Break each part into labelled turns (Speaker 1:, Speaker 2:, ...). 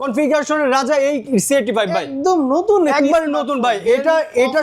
Speaker 1: কনফিগারেশনের রাজা এই সিএটি ভাই।
Speaker 2: একদম নতুন
Speaker 1: একবারে নতুন ভাই। এটা এটা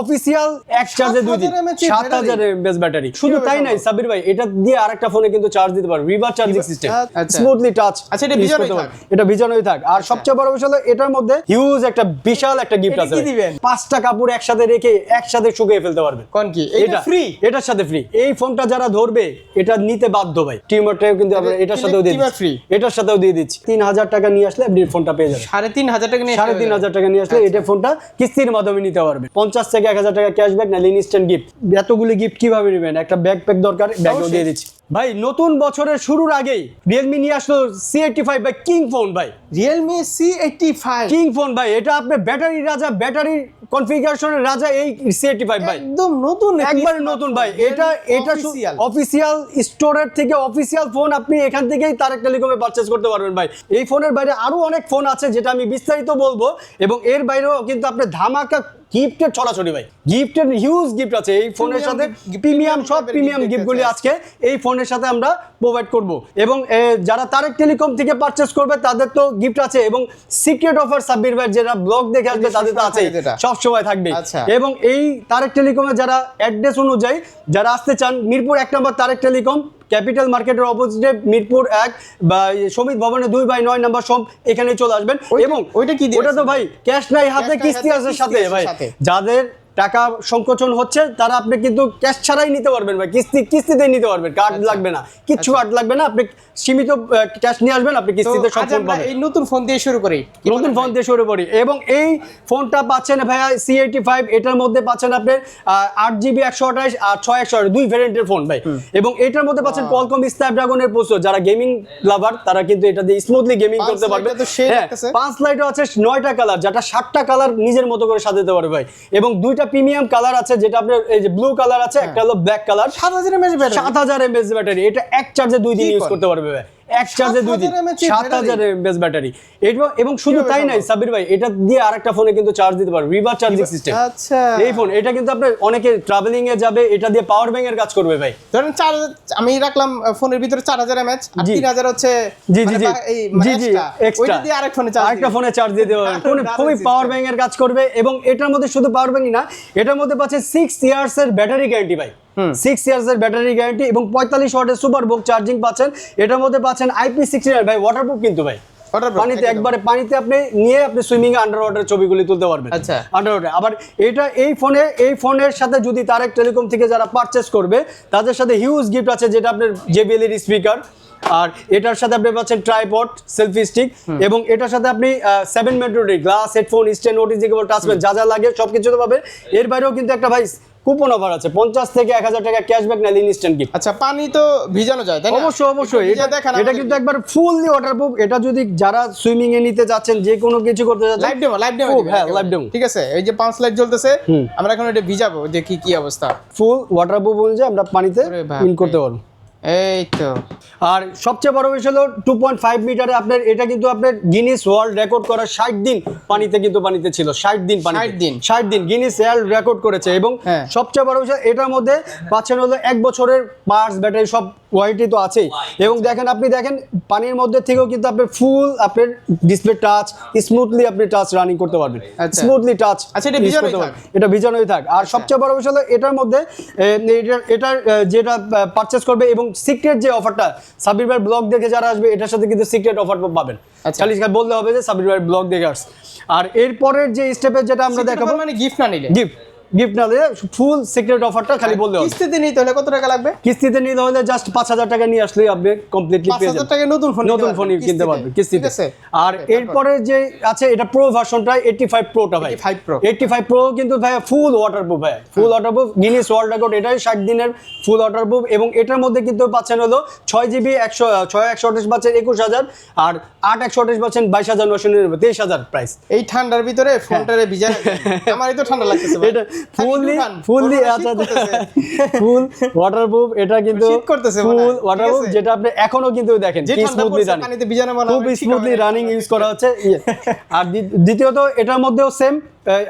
Speaker 1: অফিসিয়াল এক চার্জে দুই দিন।
Speaker 2: 7000
Speaker 1: সাত হাজার এমএস ব্যাটারি শুধু তাই নাই সাবির ভাই এটা দিয়ে আরেকটা ফোনে কিন্তু চার্জ দিতে পারবে রিভার চার্জিং সিস্টেম
Speaker 2: আচ্ছা।
Speaker 1: স্মুথলি টাচ
Speaker 2: আচ্ছা, এটা ভিজানোই থাক।
Speaker 1: এটা ভিজানোই থাক। আর সবচেয়ে বড় বিষয় হলো এটার মধ্যে হিউজ একটা বিশাল একটা গিফট আছে
Speaker 2: কি দিবেন?
Speaker 1: পাঁচটা কাপড় একসাথে রেখে একসাথে শুকিয়ে ফেলতে পারবে
Speaker 2: কোন কি? এটা ফ্রি
Speaker 1: এটার সাথে ফ্রি এই ফোনটা যারা ধরবে এটা নিতে বাধ্য ভাই। টিউমারটাও কিন্তু আমরা এটার সাথেও দিয়ে দিচ্ছি? এটার সাথেও দিয়ে দিচ্ছি। তিন হাজার টাকা নিয়ে আসলে ফোনটা পেয়ে যাবেন।
Speaker 2: সাড়ে তিন হাজার টাকা
Speaker 1: সাড়ে তিন হাজার টাকা নিয়ে আসলে এটা ফোনটা কিস্তির মাধ্যমে নিতে পারবে পঞ্চাশ থেকে এক হাজার টাকা ক্যাশব্যাক না ইনস্ট্যান্ট গিফট এতগুলি গিফট কীভাবে নেবেন? একটা ব্যাগ প্যাক দরকার ব্যাগও দিয়ে দিচ্ছি। ভাই নতুন বছরের শুরুর আগেই রিয়েলমি নিয়ে আসলো C eighty five by king phone ভাই।
Speaker 2: Realme C eighty five
Speaker 1: king phone ভাই এটা আপনার ব্যাটারি রাজা ব্যাটারি কনফিগারেশনের রাজা এই সিআরটি ফাইভ ভাই।
Speaker 2: একদম নতুন
Speaker 1: একবারে নতুন ভাই। এটা এটা। অফিসিয়াল স্টোরের থেকে অফিসিয়াল ফোন আপনি এখান থেকেই তারেক টেলিকমে পারচেজ করতে পারবেন ভাই। এই ফোনের বাইরে আরও অনেক ফোন আছে যেটা আমি বিস্তারিত বলব এবং এর বাইরেও কিন্তু আপনি ধামাকা গিফটের ছড়াছড়ি ভাই। গিফটের হিউজ গিফট আছে এই ফোনের সাথে। প্রিমিয়াম সব প্রিমিয়াম গিফটগুলি আজকে এই ফোনের সাথে আমরা প্রোভাইড করব। এবং যারা তারেক টেলিকম থেকে পারচেস করবে তাদের তো গিফট আছে। এবং সিক্রেট অফার সাব্বির ভাই যারা ব্লগ দেখে আসবে তাদের তো আছে। সব সময় থাকবে।
Speaker 2: আচ্ছা।
Speaker 1: এবং এই তারেক টেলিকমে যারা অ্যাড্রেস অনুযায়ী যারা আসতে চান মিরপুর এক নম্বর তারেক টেলিকম ক্যাপিটাল মার্কেটের অপোজিটে মিরপুর এক বা সমিত ভবনে দুই বাই নয় নাম্বার সব এখানে চলে আসবেন এবং
Speaker 2: ওইটা কি
Speaker 1: ওটা তো ভাই ক্যাশ নাই হাতে কিস্তি আছে সাথে ভাই। যাদের টাকা সংকোচন হচ্ছে তারা আপনি কিন্তু ক্যাশ ছাড়াই নিতে পারবেন ভাই। কিস্তি কিস্তিতেই নিতে পারবেন কার্ড লাগবে না। কিচ্ছু কার্ড লাগবে না আপনি সীমিত ক্যাশ নিয়ে আসবেন আপনি কিস্তিতে
Speaker 2: আজ
Speaker 1: সম্পূর্ণ
Speaker 2: আমরা
Speaker 1: পাবেন।
Speaker 2: এই নতুন ফোন দিয়ে শুরু করি।
Speaker 1: নতুন ফোন দিয়ে শুরু করি। এবং এই ফোনটা পাচ্ছেন ভাইয়া সি এইটি ফাইভ এটার মধ্যে পাচ্ছেন আপনার আট জিবি একশো আঠাশ আর ছয় একশো দুই ভ্যারিয়েন্টের ফোন ভাই। এবং এটার মধ্যে পাচ্ছেন কলকম স্ন্যাপড্রাগনের প্রসেসর যারা গেমিং লাভার তারা কিন্তু এটা দিয়ে স্মুথলি গেমিং
Speaker 2: পাঁচ
Speaker 1: করতে পারবে।
Speaker 2: তো সেই
Speaker 1: হ্যাঁ পাঁচ লাইটও আছে নয়টা কালার যেটা সাতটা কালার নিজের মতো করে সাজাতে পারবে ভাই। এবং দুইটা প্রিমিয়াম কালার আছে যেটা আপনার এই যে ব্লু কালার আছে একটা হলো ব্ল্যাক কালার।
Speaker 2: সাত হাজার এমএস ব্যাটারি
Speaker 1: সাত হাজার এমএস ব্যাটারি এটা এক চার্জে দুই দিন ইউজ করতে পারবে ভাই। এক চার্জে দুই দিন। সাত হাজার এমএস ব্যাটারি এবং শুধু তাই নাই সাবির ভাই এটা দিয়ে আরেকটা ফোনে কিন্তু চার্জ দিতে পারবে রিভার চার্জিং সিস্টেম
Speaker 2: আচ্ছা।
Speaker 1: এই ফোন এটা কিন্তু আপনার অনেকে ট্রাভেলিং এ যাবে এটা দিয়ে পাওয়ার ব্যাংক এর কাজ করবে ভাই।
Speaker 2: ধরেন চার হাজার- আমি রাখলাম ফোনের ভিতরে চার হাজার এমএচ আর তিন হাজার হচ্ছে
Speaker 1: জি জি
Speaker 2: মানে
Speaker 1: জি।
Speaker 2: মানে
Speaker 1: জি জি এক্সট্রা
Speaker 2: ওইটা দিয়ে আরেক ফোনে চার্জ
Speaker 1: আরেকটা ফোনে চার্জ পারবেন
Speaker 2: দারুণ,
Speaker 1: কোন খুবই পাওয়ার ব্যাংক এর কাজ করবে এবং এটার মধ্যে শুধু পাওয়ার ব্যাংক না এটার মধ্যে পাচ্ছে সিক্স ইয়ার্স এর ব্যাটারি গ্যারান্টি ভাই। সিক্স ইয়ার্স এর ব্যাটারি গ্যারান্টি এবং পঁয়তাল্লিশ ওয়াটের সুপার বুক চার্জিং পাচ্ছেন। এটার মধ্যে পাচ্ছেন আইপি সিক্সটি ভাই ওয়াটারপ্রুফ কিন্তু ভাই। পানিতে। একবারে পানিতে আপনি নিয়ে আপনি সুইমিং এ আন্ডার ওয়াটার ছবিগুলি তুলতে পারবেন।
Speaker 2: আচ্ছা।
Speaker 1: আন্ডার ওয়াটার আবার এটা এই ফোনে এই ফোনের সাথে যদি তারেক টেলিকম থেকে যারা পারচেস করবে তাদের সাথে হিউজ গিফট আছে যেটা আপনার জেবিএল এর স্পিকার আর এটার সাথে আপনি পাচ্ছেন ট্রাইপড সেলফি স্টিক এবং এটার সাথে আপনি seven মেট্রোটি glass headphone stand OTG cable যা যা লাগে সব কিছু তো পাবে এর বাইরেও কিন্তু একটা ভাই কুপন অফার আছে পঞ্চাশ থেকে এক হাজার টাকা ক্যাশব্যাক না ইনস্ট্যান্ট গিফট
Speaker 2: আচ্ছা পানি তো ভিজানো যায় তাই
Speaker 1: অবশ্যই অবশ্যই। এটা
Speaker 2: দেখেন
Speaker 1: এটা কিন্তু একবার ফুললি ওয়াটারপ্রুফ এটা যদি যারা সুইমিং এ নিতে যাচ্ছেন যে কোনো কিছু করতে যাচ্ছেন
Speaker 2: লাইভ ডেমো লাইভ ডেমো
Speaker 1: হ্যাঁ লাইভ ডেমো
Speaker 2: ঠিক আছে এই যে পাঁচ লাইট জ্বলতেছে আমরা এখন এটা ভিজাবো যে কি কি অবস্থা।
Speaker 1: ফুল ওয়াটারপ্রুফ অনুযায়ী আমরা পানিতে ইন করতে পারব।
Speaker 2: এই তো
Speaker 1: আর সবচেয়ে বড় বিষয় হলো টু পয়েন্ট ফাইভ মিটারে আপনার এটা কিন্তু আপনার গিনিস ওয়ার্ল্ড রেকর্ড করা ষাট দিন পানিতে কিন্তু পানিতে ছিল ষাট দিন পানি
Speaker 2: 60 দিন।
Speaker 1: ষাট দিন গিনিস ওয়ার্ল্ড রেকর্ড করেছে এবং
Speaker 2: হ্যাঁ।
Speaker 1: সবচেয়ে বড় বিষয় এটার মধ্যে পাচ্ছেন হলো এক বছরের পার্টস ব্যাটারি সব ওয়ারেন্টি তো আছেই এবং দেখেন আপনি দেখেন পানির মধ্যে থেকেও কিন্তু আপনি ফুল আপনার ডিসপ্লে টাচ স্মুথলি আপনি টাচ রানিং করতে পারবেন
Speaker 2: আচ্ছা।
Speaker 1: স্মুথলি টাচ
Speaker 2: আচ্ছা, এটা ভিজানোই থাক।
Speaker 1: এটা ভিজানোই থাক আর সবচেয়ে বড় বিষয় হলো এটার মধ্যে এটার যেটা পারচেস করবে এবং সিক্রেট যে অফারটা সাবির ভাই ব্লগ দেখে যারা আসবে এটার সাথে কিন্তু সিক্রেট অফার পাবেন।
Speaker 2: আচ্ছা।
Speaker 1: খালি বললে হবে যে সাবির ভাই ব্লগ দেখে আর এরপরের যে স্টেপে যেটা আমরা দেখাবো
Speaker 2: মানে গিফট না নিলে?
Speaker 1: গিফট গিফট না দিয়ে ফুল সিক্রেট অফারটা খালি বললে
Speaker 2: কিস্তিতে নিতে হলে কত টাকা লাগবে?
Speaker 1: কিস্তিতে নিতে হলে জাস্ট পাঁচ হাজার টাকা নিয়ে আসলেই আপনি কমপ্লিটলি পেয়ে যাবেন।
Speaker 2: টাকা নতুন ফোন
Speaker 1: নতুন ফোন কিনতে পারবে কিস্তিতে। আর এরপরে যে আছে এটা প্রো ভার্সনটা 85 প্রোটা ভাই।
Speaker 2: 85 Pro
Speaker 1: 85 প্রো কিন্তু ভাই ফুল ওয়াটারপ্রুফ ভাই। Full waterproof Guinness world record এটাই 60 দিনের ফুল ওয়াটারপ্রুফ এবং এটার মধ্যে কিন্তু পাচ্ছেন হলো 6 জিবি 100 6 128 পাচ্ছেন 21000 আর 8 128 পাচ্ছেন 22999 23000 প্রাইস
Speaker 2: এই ঠান্ডার ভিতরে ফোনটারে ভিজানো আমারই তো ঠান্ডা লাগতেছে
Speaker 1: এটা ফুললি ফুললি আচ্ছা ফুল ওয়াটারপ্রুফ এটা কিন্তু ফুল ওয়াটারপ্রুফ যেটা আপনি এখনও কিন্তু দেখেন কি স্মুথলি রানিং
Speaker 2: মনে
Speaker 1: খুব স্মুথলি রানিং ইউজ করা হচ্ছে ইয়ে। আর দ্বিতীয়ত এটার মধ্যেও সেম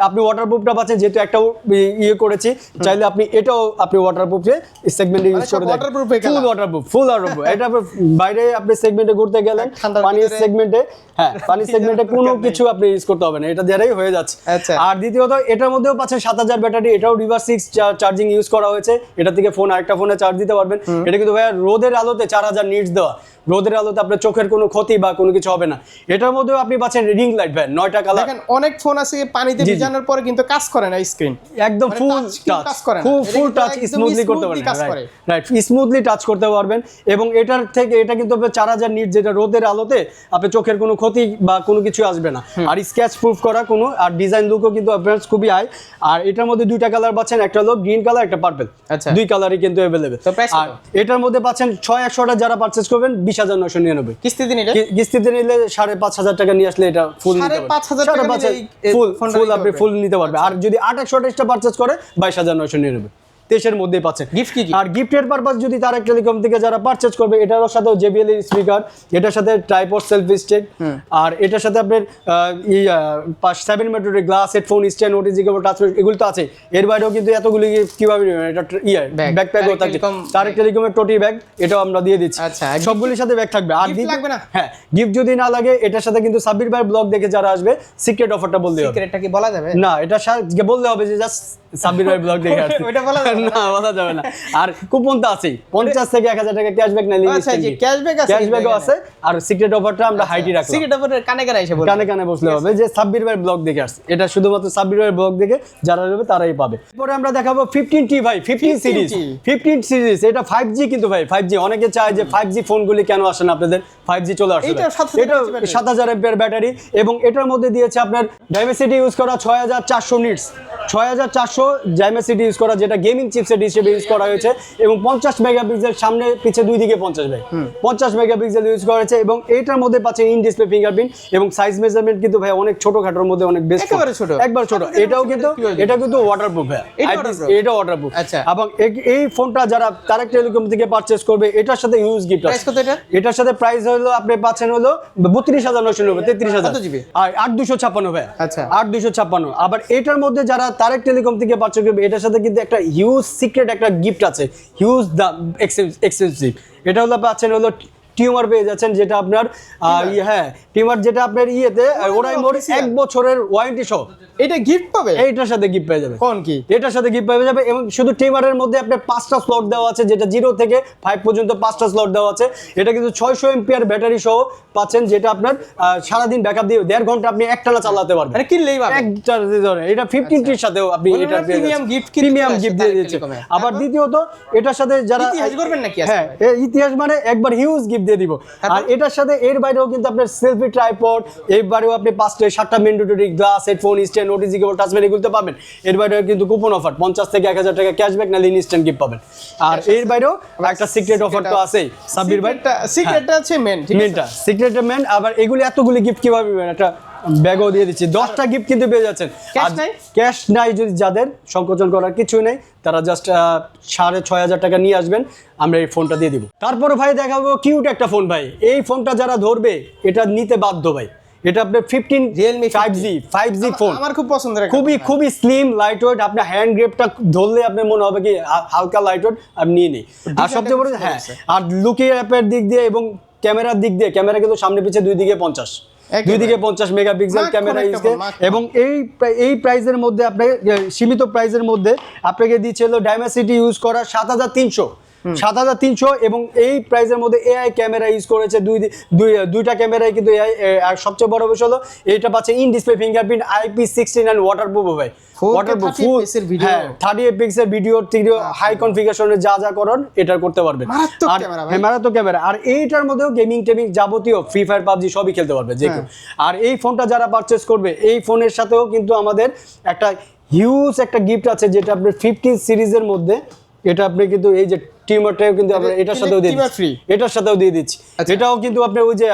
Speaker 1: আপনি ওয়াটারপ্রুফটা পাচ্ছেন যেহেতু একটাও ই- ইয়ে করেছি চাইলে আপনি এটাও আপনি ওয়াটারপ্রুফে সেগমেন্টে ইউজ করে দেখেন। ফুল ওয়াটারপ্রুফ ফুল ওয়াটারপ্রুফ এটা বাইরে আপনি সেগমেন্টে ঘুরতে গেলেন পানির সেগমেন্টে হ্যাঁ পানির সেগমেন্টে কোনো কিছু আপনি ইউজ করতে হবে না এটা দ্বারাই হয়ে যাচ্ছে।
Speaker 2: আচ্ছা।
Speaker 1: আর দ্বিতীয়ত এটার মধ্যেও পাচ্ছেন সাত হাজার ব্যাটারি এটাও রিভার্স সিক্স চার্জিং ইউজ করা হয়েছে। এটা থেকে ফোন আরেকটা ফোনে চার্জ দিতে পারবেন। এটা কিন্তু ভাইয়া রোদের আলোতে চার হাজার নিটস দেওয়া। রোদের আলোতে আপনার চোখের কোনো ক্ষতি বা কোনো কিছু হবে না। এটার মধ্যেও আপনি পাচ্ছেন রিং লাইট ভাই নয়টা কালার
Speaker 2: দেখেন অনেক ফোন আছে পানিতে ভিজানোর পরে কিন্তু কাজ করে না স্ক্রিন
Speaker 1: একদম
Speaker 2: মানে
Speaker 1: ফুল টাচ
Speaker 2: করে এটা
Speaker 1: ফুল টাচ স্মুথলি করতে পারবেন রাইট স্মুথলি টাচ করতে পারবেন এবং এটার থেকে এটা কিন্তু চার হাজার নিট যেটা রোদের আলোতে চোখের কোনো ক্ষতি বা কোনো কিছু আসবে না। আর স্কেচ প্রুফ করা কোনো আর ডিজাইন লুকও কিন্তু আপনার খুবই হাই আর এটার মধ্যে দুইটা কালার পাচ্ছেন একটা হলো গ্রিন কালার একটা পার্পল
Speaker 2: আচ্ছা।
Speaker 1: দুই কালারই কিন্তু অ্যাভেলেবেল আর এটার মধ্যে পাচ্ছেন ছয় একশোটা যারা পারচেস করবেন বিশ হাজার নশো নিরানব্বই।
Speaker 2: কিস্তি দিন
Speaker 1: কিস্তিতে নিলে সাড়ে পাঁচ হাজার টাকা নিয়ে আসলে এটা ফুল
Speaker 2: সাড়ে পাঁচ হাজার নিলে
Speaker 1: ফুল ফুল আপনি ফুল নিতে পারবে আর যদি আট একশো আঠাশটা পারচেস করে বাইশ হাজার নয়শো নিরানব্বই তেইশের মধ্যেই পাচ্ছেন।
Speaker 2: Gift কি?
Speaker 1: আর গিফটের পারপাস যদি তারেক টেলিকম থেকে যারা পারচেজ করবে এটার সাথে জেবিএল এর স্পিকার এটার সাথে ট্রাইপড সেলফি স্টিক আর এটার সাথে আপনার সেভেন মিটারের glass headphone stand OTG cable touch এগুলো তো আছে। এর বাইরেও কিন্তু এতগুলি কীভাবে নেবেন? এটা tr- ইয়ে
Speaker 2: Bag।
Speaker 1: ব্যাকপ্যাকও
Speaker 2: তারেক
Speaker 1: থাকছে
Speaker 2: টেলিকম
Speaker 1: টেলিকমের টোটি ব্যাগ এটাও আমরা দিয়ে দিচ্ছি।
Speaker 2: আচ্ছা,
Speaker 1: সবগুলির সাথে ব্যাগ থাকবে। আর দ্বিতীয়-
Speaker 2: লাগবে না?
Speaker 1: হ্যাঁ গিফট যদি না লাগে এটার সাথে কিন্তু সাব্বির ভাই ব্লগ দেখে যারা আসবে সিক্রেট অফারটা বলতে হবে।
Speaker 2: সিক্রেটটা কি বলা যাবে?
Speaker 1: না এটা বললে হবে যে জাস্ট সাব্বির ভাই ব্লগ দেখে আসছে
Speaker 2: ওইটা বলা যাবে। না?
Speaker 1: না বলা যাবে না। আর কুপন তো আছেই। পঞ্চাশ থেকে এক হাজার টাকা ক্যাশব্যাক না
Speaker 2: আচ্ছা, আছে
Speaker 1: ক্যাশব্যাকও আছে আর সিক্রেট অফারটা আমরা হাইটি রাখলাম।
Speaker 2: সিক্রেট অফার কানে কানে এসে
Speaker 1: কানে কানে বসলে হবে। যে সাব্বির ভাই ব্লগ দেখে আসছে। এটা শুধুমাত্র সাব্বির ভাই ব্লগ দেখে যারা যাবে তারাই পাবে। পরে আমরা দেখাবো ফিফটিন টি ভাই ফিফটিন সিরিজ ফিফটিন সিরিজ এটা ফাইভ জি কিন্তু ভাই ফাইভ জি অনেকে চায় যে ফাইভ জি ফোনগুলি কেন আসে না আপনাদের? ফাইভ জি চলে আসে এটা সাত হাজার এমপিয়ার ব্যাটারি এবং এটার মধ্যে দিয়েছে আপনার ডাইমেসিটি ইউজ করা ছয় হাজার চারশো নিটস ছয় হাজার চারশো ডাইমেসিটি ইউজ করা যেটা গেমিং চিপসেট হিসেবে ইউজ করা হয়েছে এবং পঞ্চাশ মেগাপিক্সেল সামনে পিছে দুই দিকে পঞ্চাশ ভাই পঞ্চাশ মেগাপিক্সেল ইউজ করা হয়েছে এবং এইটার মধ্যে পাচ্ছেন ইন ডিসপ্লে ফিঙ্গারপ্রিন্ট এবং সাইজ মেজারমেন্ট কিন্তু ভাই অনেক ছোটখাটোর মধ্যে অনেক
Speaker 2: একেবারে ছোট।
Speaker 1: একবার ছোট এটাও কিন্তু এটা কিন্তু ওয়াটারপ্রুফ ভাই
Speaker 2: এটা?
Speaker 1: এটা ওয়াটারপ্রুফ
Speaker 2: আচ্ছা।
Speaker 1: এবং এই- ফোনটা যারা তারেক টেলিকম থেকে পারচেস করবে এটার সাথে ইউজ গিফট
Speaker 2: Price কত এটা?
Speaker 1: এটার সাথে প্রাইস হলো আপনি পাচ্ছেন হলো বত্রিশ হাজার নশো নব্বই তেত্রিশ হাজার
Speaker 2: কত GB?
Speaker 1: আর আট দুশো ছাপ্পান্ন ভাই
Speaker 2: আচ্ছা।
Speaker 1: আট দুশো ছাপ্পান্ন আবার এটার মধ্যে যারা তারেক টেলিকম থেকে পারচেস করবে এটার সাথে কিন্তু একটা হিউজ সিক্রেট একটা গিফট আছে হিউজ দাম এক্সপেন্সিভ এটা হলো পাচ্ছেন হলো টিউমার পেয়ে যাচ্ছেন যেটা আপনার ইয়ে, হ্যাঁ টিউমার যেটা আপনার ইয়েতে ওরাই মোর এক বছরের ওয়ারেন্টি সহ।
Speaker 2: এটা গিফট পাবে?
Speaker 1: এইটার সাথে গিফট পেয়ে যাবে।
Speaker 2: কোন কি?
Speaker 1: এটার সাথে গিফট পাওয়া যাবে এবং শুধু টিমারের মধ্যে আপনার পাঁচটা স্লট দেওয়া আছে যেটা জিরো থেকে ফাইভ পর্যন্ত পাঁচটা স্লট দেওয়া আছে। এটা কিন্তু ছয়শো এমপিআর ব্যাটারি সহ পাচ্ছেন যেটা আপনার সারাদিন ব্যাকআপ দিয়ে দেড় ঘণ্টা আপনি একটানা চালাতে পারবেন।
Speaker 2: মানে কিনলেই
Speaker 1: একটা ধরেন এটা ফিফটিন টির সাথেও আপনি এটা
Speaker 2: gift কিন্তু
Speaker 1: প্রিমিয়াম গিফট দিয়ে দিচ্ছে আবার দ্বিতীয়ত এটার সাথে যারা
Speaker 2: ইতিহাস করবেন নাকি
Speaker 1: হ্যাঁ ইতিহাস মানে একবার হিউজ গিফট দিয়ে দিব। আর এটার সাথে এর বাইরেও কিন্তু আপনার সেলফি ট্রাইপড এর বাইরেও আপনি পাঁচটা সাতটা mandatory glass headphone instant notice cable টাচম্যান এগুলো পাবেন। এর বাইরেও কিন্তু কুপন অফার পঞ্চাশ থেকে এক হাজার টাকা ক্যাশব্যাক নাহলে ইনস্ট্যান্ট গিফট পাবেন। আর এর বাইরেও একটা সিক্রেট অফার তো আছেই। সাব্বির ভাই?
Speaker 2: সিক্রেটটা আছে মেন আছে?
Speaker 1: মেনটা সিক্রেটটা মেন আবার এগুলি এতগুলি গিফট কীভাবে একটা ব্যাগও দিয়ে দিচ্ছি। দশটা গিফট কিন্তু পেয়ে যাচ্ছেন। ক্যাশ নাই? যদি যাদের সংকোচন করার কিছু নেই তারা জাস্ট সাড়ে ছয় হাজার টাকা নিয়ে আসবেন আমরা এই ফোনটা দিয়ে দিব। তারপরে ভাই দেখাবো কিউট একটা ফোন ভাই। এই ফোনটা যারা ধরবে এটা নিতে বাধ্য ভাই। এটা আপনার fifteen
Speaker 2: Realme
Speaker 1: five G five G phone
Speaker 2: আমার খুব পছন্দের
Speaker 1: খুবই খুবই স্লিম লাইট ওয়েট আপনার হ্যান্ড গ্রেপটা ধরলে আপনার মনে হবে কি হালকা লাইট ওয়েট আপনি নিয়ে নিই। আর সবচেয়ে বড় হ্যাঁ আর লুকি অ্যাপের দিক দিয়ে এবং ক্যামেরার দিক দিয়ে ক্যামেরা কিন্তু সামনে পিছিয়ে দুই দিকে পঞ্চাশ। দুই দিকে পঞ্চাশ মেগাপিক্সেল ক্যামেরা ইউজ এবং এই এই প্রাইসের মধ্যে আপনাকে সীমিত প্রাইসের মধ্যে আপনাকে দিচ্ছে হলো ডাইমেসিটি ইউজ করা সাত হাজার তিনশো। সাত হাজার তিনশো এবং এই প্রাইসের মধ্যে এআই ক্যামেরা ইউজ করেছে দুই দুই দুইটা ক্যামেরায় কিন্তু এআই সবচেয়ে বড় বিষয় হলো এটা পাচ্ছে in display fingerprint IP sixteen and waterproof ভাই
Speaker 2: 4K 30 পিক্সেল
Speaker 1: হ্যাঁ thirty eight pixel video high কনফিগারেশনে যা যা করেন এটা করতে পারবেন। হ্যাঁ, মারাত্মক ক্যামেরা আর এইটার মধ্যেও গেমিং টেমিং যাবতীয় ফ্রি ফায়ার পাবজি সবই খেলতে পারবে যে কেউ। আর এই ফোনটা যারা পারচেস করবে এই ফোনের সাথেও কিন্তু আমাদের একটা হিউজ একটা গিফট আছে যেটা আপনার ফিফটিন সিরিজের মধ্যে এটা আপনি কিন্তু এই যে টিমারটাও কিন্তু আপনার
Speaker 2: এটা
Speaker 1: এটার সাথেও দিয়ে দিচ্ছি? এটার সাথেও দিয়ে দিচ্ছি। এটাও কিন্তু আপনার ওই যে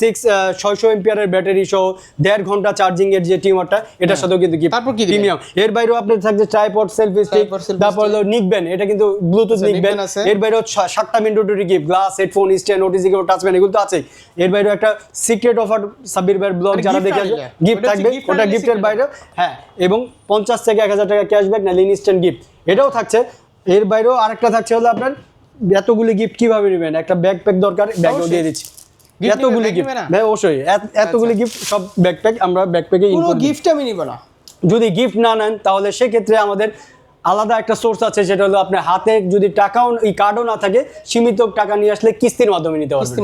Speaker 1: সিক্স ছয়শো এমপিয়ারের ব্যাটারি সহ দেড় ঘণ্টা চার্জিং এর যে টিমারটা এটার সাথেও কিন্তু কি
Speaker 2: হ্যাঁ। তারপর কি
Speaker 1: প্রিমিয়াম এর বাইরেও আপনার থাকছে ট্রাইপড সেলফি স্টিক তারপর হলো নিকবেন এটা কিন্তু ব্লুটুথ নিকবেন। এর বাইরেও সাতটা মিন্টুরি gift glass headphone stand OTG cable টাচপ্যান এগুলো তো আছে এর বাইরেও একটা সিক্রেট অফার সাব্বির ভাইয়ের ব্লগ যারা দেখে আসবে গিফট থাকবে ওটা গিফটের বাইরে হ্যাঁ এবং পঞ্চাশ থেকে এক হাজার টাকা ক্যাশব্যাক না ইনস্ট্যান্ট গিফট এটাও থাকছে এর বাইরেও আরেকটা থাকছে হলো আপনার এতগুলি গিফট কীভাবে নেবেন? একটা ব্যাকপ্যাক দরকার ব্যাগও দিয়ে দিচ্ছি। এতগুলি গিফট ভাই অবশ্যই। এতগুলি গিফট সব ব্যাকপ্যাক আমরা ব্যাকপ্যাকে
Speaker 2: পুরো গিফট আমি নিব না।
Speaker 1: যদি গিফট না নেন তাহলে সেক্ষেত্রে আমাদের আলাদা একটা সোর্স আছে সেটা হলো আপনার হাতে যদি টাকাও এই কার্ডও না থাকে সীমিত টাকা নিয়ে আসলে কিস্তির মাধ্যমে নিতে পারবেন।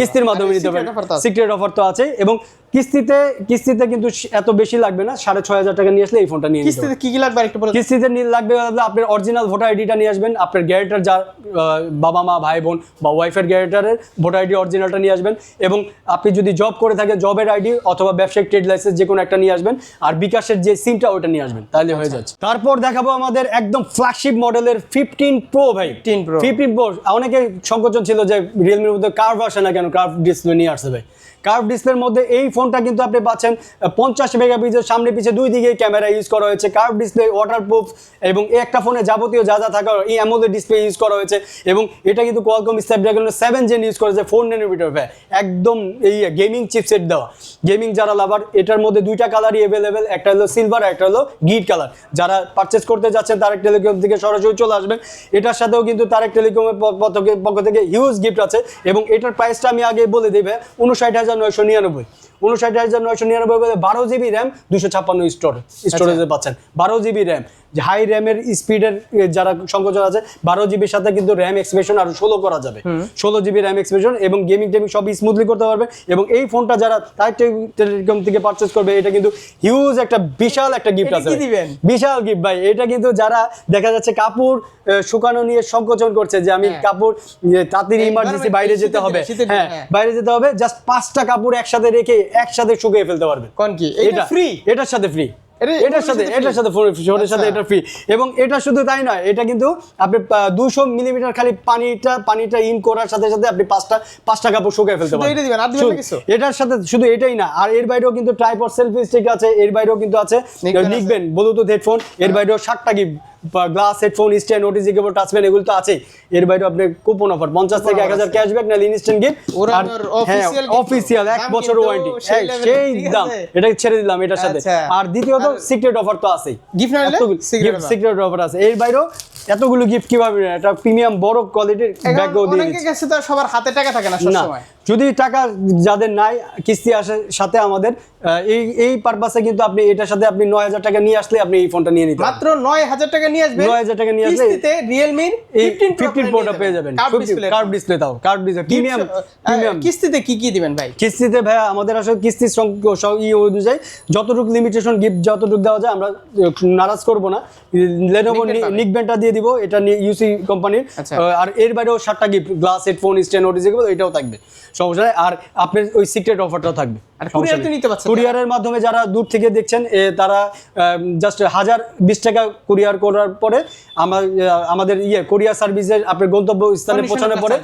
Speaker 2: কিস্তির মাধ্যমে নিতে পারবেন।
Speaker 1: সিক্রেট অফার তো আছে এবং কিস্তিতে কিস্তিতে কিন্তু এত বেশি লাগবে না সাড়ে ছয় হাজার টাকা নিয়ে আসলে এই ফোনটা নিয়ে
Speaker 2: কিস্তিতে কি কি লাগবে একটু বলে
Speaker 1: কিস্তিতে নিয়ে লাগবে আপনার অরিজিনাল ভোটার আইডিটা নিয়ে আসবেন আপনার গ্যারেটার যা আহ, বাবা মা ভাই বোন বা ওয়াইফের গ্যারেটারের ভোটার আইডি অরিজিনালটা নিয়ে আসবেন এবং আপনি যদি জব করে থাকেন জবের আইডি অথবা ব্যবসায়িক ট্রেড লাইসেন্স যে কোনো একটা নিয়ে আসবেন আর বিকাশের যে সিমটা ওটা নিয়ে আসবেন তাহলে হয়ে যাচ্ছে। তারপর দেখাবো আমাদের একদম ফ্ল্যাগশিপ মডেলের ফিফটিন প্রো ভাই।
Speaker 2: 15 Pro।
Speaker 1: ফিফটিন প্রো অনেকে সংকোচন ছিল যে রিয়েলমির মধ্যে কার্ভ আসে না কেন কার্ভ ডিসপ্লে নিয়ে আসছে ভাই। কার্ভ ডিসপ্লের মধ্যে এই ফোনটা কিন্তু আপনি পাচ্ছেন পঞ্চাশ মেগা মেগাপিক্সেল সামনে পিছে দুই দিকে ক্যামেরা ইউজ করা হয়েছে। কার্ভ ডিসপ্লে ওয়াটারপ্রুফ এবং একটা ফোনে যাবতীয় যা যা থাকার এই অ্যামোলেড ডিসপ্লে ইউজ করা হয়েছে এবং এটা কিন্তু Qualcomm Snapdragon seven gen use করেছে ফোর ন্যানোমিটার ভাই একদম এই গেমিং চিপসেট দেওয়া। গেমিং যারা লাভার এটার মধ্যে দুইটা কালারই অ্যাভেলেবেল একটা হলো সিলভার একটা হলো গিট কালার যারা পারচেস করতে যাচ্ছেন তারেক টেলিকম থেকে সরাসরি চলে আসবেন। এটার সাথেও কিন্তু তারেক টেলিকমের পক্ষ থেকে- হিউজ গিফট আছে এবং এটার প্রাইসটা আমি আগে বলে ভাই উনষাট হাজার নয়শো নিরানব্বই। উনষাট হাজার নয়শো নিরানব্বই বলে বারো জিবি র্যাম দুশো ছাপ্পান্ন স্টোর স্টোরেজে পাচ্ছেন। বারো জিবি র্যাম হাই র্যামের স্পিডের যারা সংকোচন আছে বারো জিবির সাথে কিন্তু র্যাম এক্সপ্রেশন আরও ষোলো করা যাবে। ষোলো জিবি র্যাম এক্সপ্রেশন এবং গেমিং টেমিং সব স্মুথলি করতে পারবে এবং এই ফোনটা যারা তার টেলিকম থেকে পারচেস করবে এটা কিন্তু হিউজ একটা বিশাল একটা গিফট আছে? বিশাল গিফট ভাই। এটা কিন্তু যারা দেখা যাচ্ছে কাপড় শুকানো নিয়ে সংকোচন করছে যে আমি। কাপড় তাড়াতাড়ি ইমার্জেন্সি বাইরে যেতে হবে। হ্যাঁ
Speaker 2: হ্যাঁ।
Speaker 1: বাইরে যেতে হবে। জাস্ট পাঁচটা কাপড় একসাথে রেখে একসাথে শুকিয়ে ফেলতে পারবেন।
Speaker 2: কোন কি? এটা ফ্রি
Speaker 1: এটার সাথে ফ্রি এটার সাথে
Speaker 2: সাথে
Speaker 1: এটার সাথে ফোনের সাথে
Speaker 2: আচ্ছা।
Speaker 1: এটা ফ্রি এবং এটা শুধু তাই নয় এটা কিন্তু আপনি দুশো মিলিমিটার খালি পানিটা পানিটা ইন করার সাথে সাথে আপনি পাঁচটা পাঁচটা কাপড় শুকিয়ে ফেলতে
Speaker 2: শুধু
Speaker 1: পারবেন।
Speaker 2: এটা দিবেন, আর দিবেন না
Speaker 1: শুধু-
Speaker 2: কিছু?
Speaker 1: এটার সাথে শুধু এটাই না আর এর বাইরেও কিন্তু ট্রাইপড সেলফি স্টিক আছে এর বাইরেও কিন্তু আছে। লিখবেন ব্লুটুথ হেডফোন এর বাইরেও ষাটটা কি glass headphone stand OTG cable টাচপ্যান এগুলো তো আছে এর বাইরেও আপনি কুপন অফার পঞ্চাশ থেকে এক হাজার ক্যাশব্যাক না ইনস্ট্যান্ট গিফট
Speaker 2: official
Speaker 1: অফিসিয়াল এক বছর ওয়ারেন্টি
Speaker 2: সেই
Speaker 1: দাম? এটা ছেড়ে দিলাম এটার সাথে।
Speaker 2: আচ্ছা।
Speaker 1: আর দ্বিতীয়ত সিক্রেট অফার তো আছেই।
Speaker 2: গিফট না
Speaker 1: সিক্রেট অফার আছে। এর বাইরেও এতগুলো গিফট কীভাবে? একটা প্রিমিয়াম বড় কোয়ালিটির ব্যাগও দিয়ে
Speaker 2: অনেকের কাছে তো সবার হাতে টাকা থাকে না
Speaker 1: না।
Speaker 2: সবসময়।
Speaker 1: যদি টাকা যাদের নাই কিস্তি আসে সাথে আমাদের এই এই পারপাসে কিন্তু আপনি এটার সাথে আপনি নয় হাজার টাকা নিয়ে আসলে আপনি এই ফোনটা নিয়ে নিতে
Speaker 2: মাত্র নয় হাজার টাকা নিয়ে আসবে
Speaker 1: 9,000 টাকা নিয়ে আসলে
Speaker 2: কিস্তিতে রিয়েলমির
Speaker 1: এই ফিফটিন প্রোটা পেয়ে যাবেন। কার্ভ ডিসপ্লে তাও কার্ভ ডিসপ্লে প্রিমিয়াম প্রিমিয়াম
Speaker 2: কিস্তিতে কি কি দিবেন ভাই?
Speaker 1: কিস্তিতে ভাইয়া আমাদের আসলে কিস্তির সংখ্য সব- ই অনুযায়ী যতটুকু লিমিটেশন গিফট যতটুকু দেওয়া যায় আমরা নারাজ করব না। লেনোভো
Speaker 2: পাবে।
Speaker 1: দিয়ে দিব এটা ইউসি কোম্পানির
Speaker 2: আচ্ছা।
Speaker 1: আর এর বাইরেও সাতটা গিফট গ্লাস হেডফোন স্ট্যান্ড ওটিজিবল এটাও থাকবে। সমস্যা নেই। আর আপনার ওই সিক্রেট অফারটাও থাকবে। কুরিয়ারের মাধ্যমে যারা দূর থেকে দেখছেন তারা জাস্ট হাজার বিশ টাকা কুরিয়ার করার পরে আমার আমাদের ইয়ে কুরিয়ার সার্ভিসের আপনার গন্তব্য স্থানে পৌঁছানোর পরে।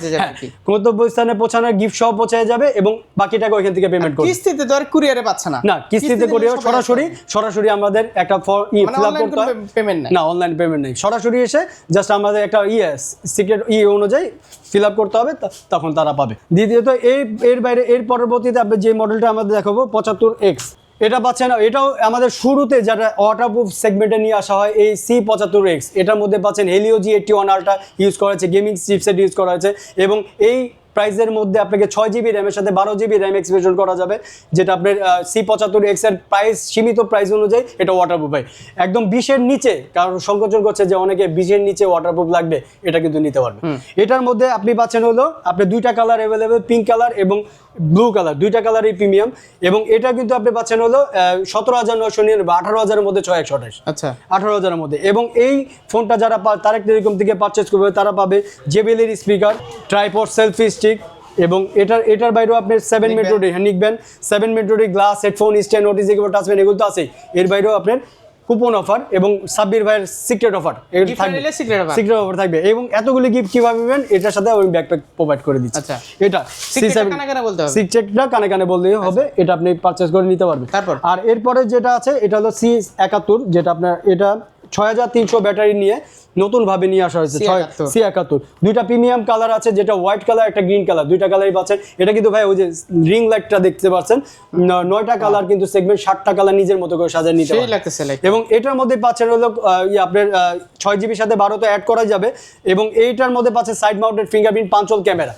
Speaker 1: গন্তব্য স্থানে পৌঁছানোর গিফট সহ পৌঁছে যাবে এবং বাকি টাকা ওইখান থেকে পেমেন্ট করবে।
Speaker 2: কিস্তিতে তো আর কুরিয়ারে পাচ্ছে না।
Speaker 1: না কিস্তিতে কুরিয়ার সরাসরি সরাসরি আমাদের একটা ফর- ই
Speaker 2: মানে
Speaker 1: ফিল আপ করতে হয়।
Speaker 2: payment
Speaker 1: না অনলাইন পেমেন্ট নেই। সরাসরি এসে জাস্ট আমাদের একটা ইয়ে সিক্রেট ই অনুযায়ী ফিল আপ করতে হবে তখন তারা পাবে। দ্বিতীয়ত এই এর বাইরে এর পরবর্তীতে আপনি যে মডেলটা আমাদের দেখাবো পঁচাত্তর এক্স এটা পাচ্ছেন, এটাও আমাদের শুরুতে যারা ওয়াটারপ্রুফ সেগমেন্টে নিয়ে আসা হয়, এই সি পঁচাত্তর এক্স এটার মধ্যে পাচ্ছেন Helio G eighty one ultra use করা হয়েছে গেমিং চিপসেট ইউজ করা হয়েছে এবং এই প্রাইসের মধ্যে আপনাকে ছয় জিবি র্যামের সাথে বারো জিবি র্যাম এক্সপ্রেশন করা যাবে যেটা আপনার সি পঁচাত্তর এক্সের প্রাইস সীমিত প্রাইস অনুযায়ী এটা ওয়াটারপ্রুফ ভাই। একদম বিশের নিচে কারণ সংকোচন করছে যে অনেকে বিশের নিচে ওয়াটারপ্রুফ লাগবে এটা কিন্তু নিতে পারবে। এটার মধ্যে আপনি পাচ্ছেন হলো আপনি দুইটা কালার অ্যাভেলেবেল পিঙ্ক কালার এবং ব্লু কালার দুইটা কালারই প্রিমিয়াম এবং এটা কিন্তু আপনি পাচ্ছেন হলো সতেরো হাজার নয়শো নিরানব্বই আঠারো হাজারের মধ্যে ছয় একশো আঠাশ।
Speaker 2: আচ্ছা।
Speaker 1: আঠারো হাজারের মধ্যে। এবং এই ফোনটা যারা তারেক টেলিকম থেকে পারচেস করবে তারা পাবে জেবেলের স্পিকার ট্রাইপড সেলফি স্টিক এবং এটার এটার বাইরেও আপনি সেভেন। মেট্রোডি হ্যাঁ নিকবেন seven মেট্রোডি glass headphone stand OTG cable টাচবেন এগুলো তো আছেই এর বাইরেও আপনার কুপন অফার এবং সাব্বির ভাইয়ের সিক্রেট অফার। সিক্রেট অফার থাকবে এবং এতগুলি গিফট কীভাবে পাবেন এটার সাথে আমি ব্যাকপ্যাক প্রোভাইড করে দিচ্ছি
Speaker 2: আচ্ছা।
Speaker 1: এটা
Speaker 2: Secret টা কানে কানে বলতে হবে।
Speaker 1: সিক্রেটটা কানে কানে বললেই হবে এটা আপনি পারচেজ করে নিতে পারবেন
Speaker 2: তারপর?
Speaker 1: আর এরপরে যেটা আছে এটা হলো সি একাত্তর যেটা আপনার এটা ছয় হাজার তিনশো ব্যাটারি নিয়ে নতুন ভাবে নিয়ে আসা হয়েছে ছয় সি একাত্তর। দুইটা প্রিমিয়াম কালার আছে যেটা হোয়াইট কালার একটা গ্রিন কালার। দুইটা কালারই পাচ্ছেন। এটা কিন্তু ভাই ওই যে রিং লাইটটা দেখতে পাচ্ছেন। নয়টা কালার কিন্তু সেগমেন্ট ষাটটা কালার নিজের মতো করে সাজিয়ে নিতে এবং এটার মধ্যে পাচ্ছেন হলো ইয়ে আপনার ছয় জিবির সাথে বারো তো অ্যাড করা যাবে। এবং এইটার মধ্যে পাচ্ছেন সাইড মাউন্টেড ফিঙ্গারপ্রিন্ট পাঁচল ক্যামেরা।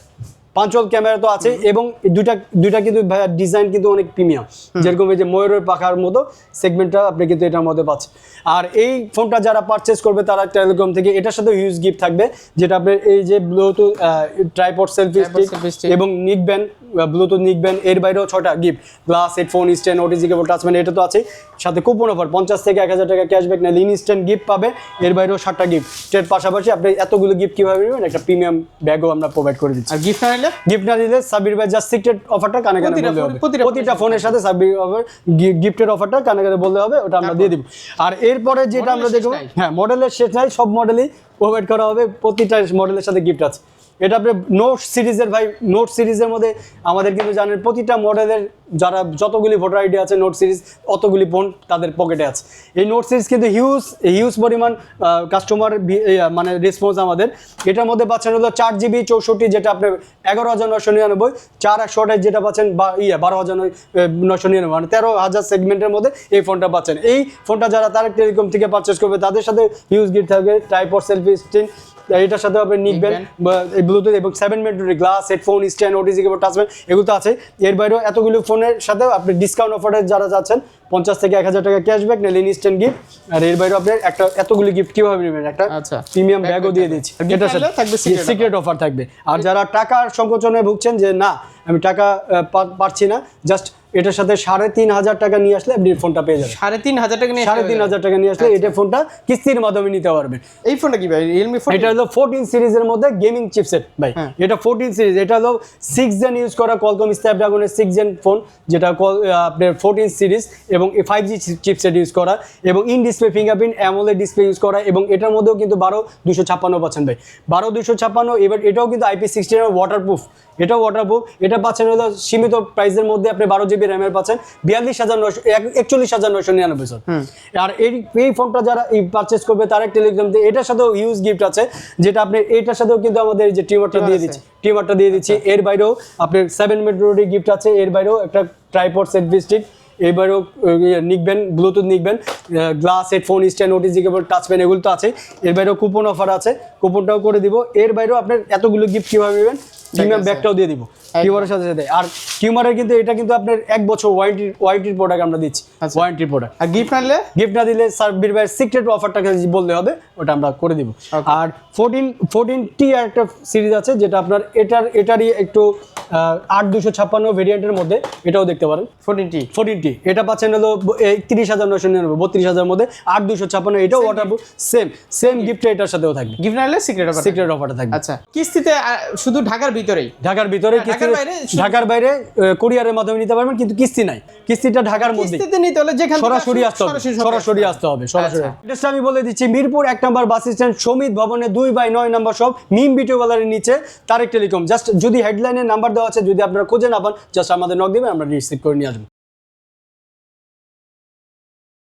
Speaker 1: পাঁচল ক্যামেরা তো আছে এবং দুইটা দুইটা কিন্তু ডিজাইন কিন্তু অনেক প্রিমিয়াম। যেরকম এই যে ময়ূরের পাখার মতো সেগমেন্টটা আপনি কিন্তু এটার মধ্যে পাচ্ছেন। আর এই ফোনটা যারা পারচেস করবে তারা টেলিকম থেকে এটার সাথে হিউজ গিফট থাকবে যেটা আপনার এই যে ব্লুটুথ ট্রাইপড সেলফি স্টিক। এবং নিকবেন ব্লুটুথ নিকবেন এর বাইরেও ছটা gift glass headphone stand OTG cable টাচম্যান এটা তো আছে সাথে কুপন অফার পঞ্চাশ থেকে এক হাজার টাকা ক্যাশব্যাক নিলে ইনস্ট্যান্ট গিফট পাবে এর বাইরেও ষাটটা গিফট এর পাশাপাশি আপনি এতগুলো গিফট কীভাবে নেবেন? একটা প্রিমিয়াম ব্যাগও আমরা প্রোভাইড করে দিচ্ছি।
Speaker 2: আর গিফট না নিলে
Speaker 1: গিফট না দিলে সাবির ভাই জাস্ট সিক্রেট অফারটা কানে কানে
Speaker 2: প্রতিটা
Speaker 1: হবে।
Speaker 2: প্রতিটা
Speaker 1: ফোনের সাথে সাবির অফার গিফটের অফারটা কানে কানে বললে হবে ওটা আমরা দিয়ে দিব। আর এরপরে যেটা আমরা দেখব
Speaker 2: দেখব
Speaker 1: হ্যাঁ মডেলের শেষ নাই সব মডেলই প্রোভাইড করা হবে প্রতিটা মডেলের সাথে গিফট আছে। এটা আপনি নোট সিরিজের ভাই নোট সিরিজের মধ্যে আমাদের কিন্তু জানেন প্রতিটা মডেলের যারা যতগুলি ভোটার আইডি আছে নোট সিরিজ অতগুলি ফোন তাদের পকেটে আছে। এই নোট সিরিজ কিন্তু হিউজ হিউজ পরিমাণ কাস্টমার মানে রেসপন্স আমাদের। এটার মধ্যে পাচ্ছেন হলো চার জিবি চৌষট্টি যেটা আপনার এগারো হাজার নশো নিরানব্বই চার একশো আঠাশ যেটা পাচ্ছেন বা ইয়ে বারো হাজার নশো নিরানব্বই মানে তেরো হাজার সেগমেন্টের মধ্যে এই ফোনটা পাচ্ছেন। এই ফোনটা যারা তারেক টেলিকম থেকে পারচেস করবে তাদের সাথে হিউজ গিফট থাকবে টাইপর সেলফি স্ক্রিন এটার সাথে আপনি নিকবেন। ব্লুটুথ এবং সেভেন মিনিটের glass headphone stand OTG cable টাচম্যান এগুলো তো আছে। এর বাইরেও এতগুলো ফোনের সাথে আপনি ডিসকাউন্ট অফারে যারা যাচ্ছেন পঞ্চাশ থেকে এক হাজার টাকা ক্যাশব্যাক নিলে ইনস্ট্যান্ট গিফট আর এর বাইরে আপনি একটা এতগুলি গিফট কীভাবে নেবেন? একটা
Speaker 2: আচ্ছা।
Speaker 1: প্রিমিয়াম
Speaker 2: Bag
Speaker 1: ব্যাগও দিয়ে দিচ্ছি।
Speaker 2: আর
Speaker 1: এটার সাথে
Speaker 2: থাকবে
Speaker 1: সিক্রেট অফার থাকবে। আর যারা টাকার সংকোচনে ভুগছেন যে না আমি টাকা পারছি পাচ্ছি না জাস্ট এটার সাথে সাড়ে তিন হাজার টাকা নিয়ে আসলে আপনি ফোনটা পেয়ে যাবেন।
Speaker 2: সাড়ে তিন হাজার টাকা নিয়ে
Speaker 1: সাড়ে তিন হাজার টাকা নিয়ে আসলে এটা ফোনটা কিস্তির মাধ্যমে নিতে পারবেন।
Speaker 2: এই ফোনটা কি ভাই? রিয়েলমি ফোন
Speaker 1: এটা হলো ফোরটিন সিরিজের মধ্যে গেমিং চিপসেট ভাই।
Speaker 2: হ্যাঁ।
Speaker 1: এটা ফোরটিন সিরিজ এটা হলো সিক্স জেন ইউজ করা কলকম স্ন্যাপড্রাগনের সিক্স জেন ফোন যেটা কল আপনার ফোরটিন সিরিজ এবং ফাইভ জি চিপসেট ইউজ করা এবং in display fingerprint AMOLED display use করা এবং এটার মধ্যেও কিন্তু বারো দুশো ছাপ্পান্ন পাচ্ছেন ভাই। বারো দুশো ছাপ্পান্ন এবার এটাও কিন্তু আইপি সিক্সটিন ওয়াটারপ্রুফ এটাও ওয়াটারপ্রুফ এটা পাচ্ছেন হলো সীমিত প্রাইসের মধ্যে আপনি বারো জিবি র্যামের পাচ্ছেন বিয়াল্লিশ হাজার নয়শো একচল্লিশ হাজার নয়শো নিরানব্বই স্যার। আর এই এই ফোনটা যারা এই পারচেস করবে তার একটা টেলিগ্রাম দিয়ে এটার সাথেও হিউজ গিফট আছে যেটা আপনি এটার সাথেও কিন্তু আমাদের যে টিমারটা দিয়ে। দিচ্ছি টিমারটা দিয়ে দিচ্ছি। এর বাইরেও আপনার সেভেন মেট্রোডি গিফট আছে এর বাইরেও একটা ট্রাইপড সেলফি স্টিক এবারেও নিকবেন Bluetooth নিকবেন glass headphone stand OTG cable touch pen এগুলো তো আছে এর বাইরেও কুপন অফার আছে কুপনটাও করে দিব। এর বাইরেও আপনার এতগুলো গিফট কীভাবে নেবেন? প্রিমিয়াম। ব্যাগটাও দিয়ে দিব। কিউমারের সাথে সাথে। আর কিউমারের কিন্তু এটা কিন্তু আপনার এক বছর ওয়ারেন্টি ওয়ারেন্টির প্রোডাক্ট আমরা দিচ্ছি।
Speaker 2: আচ্ছা।
Speaker 1: ওয়ারেন্টির প্রোডাক্ট
Speaker 2: আর গিফট আনলে?
Speaker 1: গিফট না দিলে সার্ভির ভাই সিক্রেট অফারটাকে বললে হবে ওটা আমরা করে দিব। আর ফোরটিন ফোরটিন টি একটা সিরিজ আছে যেটা আপনার এটার এটারই একটু আট দুশো ছাপ্পান্ন ভেরিয়েন্টের মধ্যে এটাও দেখতে পারেন।
Speaker 2: ফোরটিন টি
Speaker 1: ফোরটিন টি এটা পাচ্ছেন হলো একত্রিশ হাজার নশো নিরানব্বই বত্রিশ হাজার মধ্যে আট দুশো ছাপ্পান্ন এটাও ওয়াটার সেম সেম গিফট এটার সাথেও থাকবে।
Speaker 2: গিফট আনলে সিক্রেট অফার
Speaker 1: সিক্রেট অফারটা থাকবে।
Speaker 2: আচ্ছা। কিস্তিতে শুধু ঢাকার ভিতরেই।
Speaker 1: ঢাকার ভিতরে
Speaker 2: হ্যাঁ, ঢাকার বাইরে শুধু-
Speaker 1: ঢাকার বাইরে কুরিয়ারের মাধ্যমে নিতে পারবেন কিন্তু কিস্তি নাই। কিস্তিটা ঢাকার মধ্যে
Speaker 2: কিস্তিতে নিতে হলে যেখানে
Speaker 1: সরাসরি আসতে হবে সরাসরি আসতে হবে সরাসরি। এটা আমি বলে দিচ্ছি মিরপুর এক নম্বর বাস স্ট্যান্ড সমিত ভবনে দুই বাই নয় নম্বর সব মিম বিটিও গ্যালারির নিচে তারেক টেলিকম। জাস্ট যদি হেডলাইনের নাম্বার দেওয়া আছে যদি আপনারা খুঁজে না পান জাস্ট আমাদের নক দেবেন আমরা রিসিভ করে নিয়ে আসব।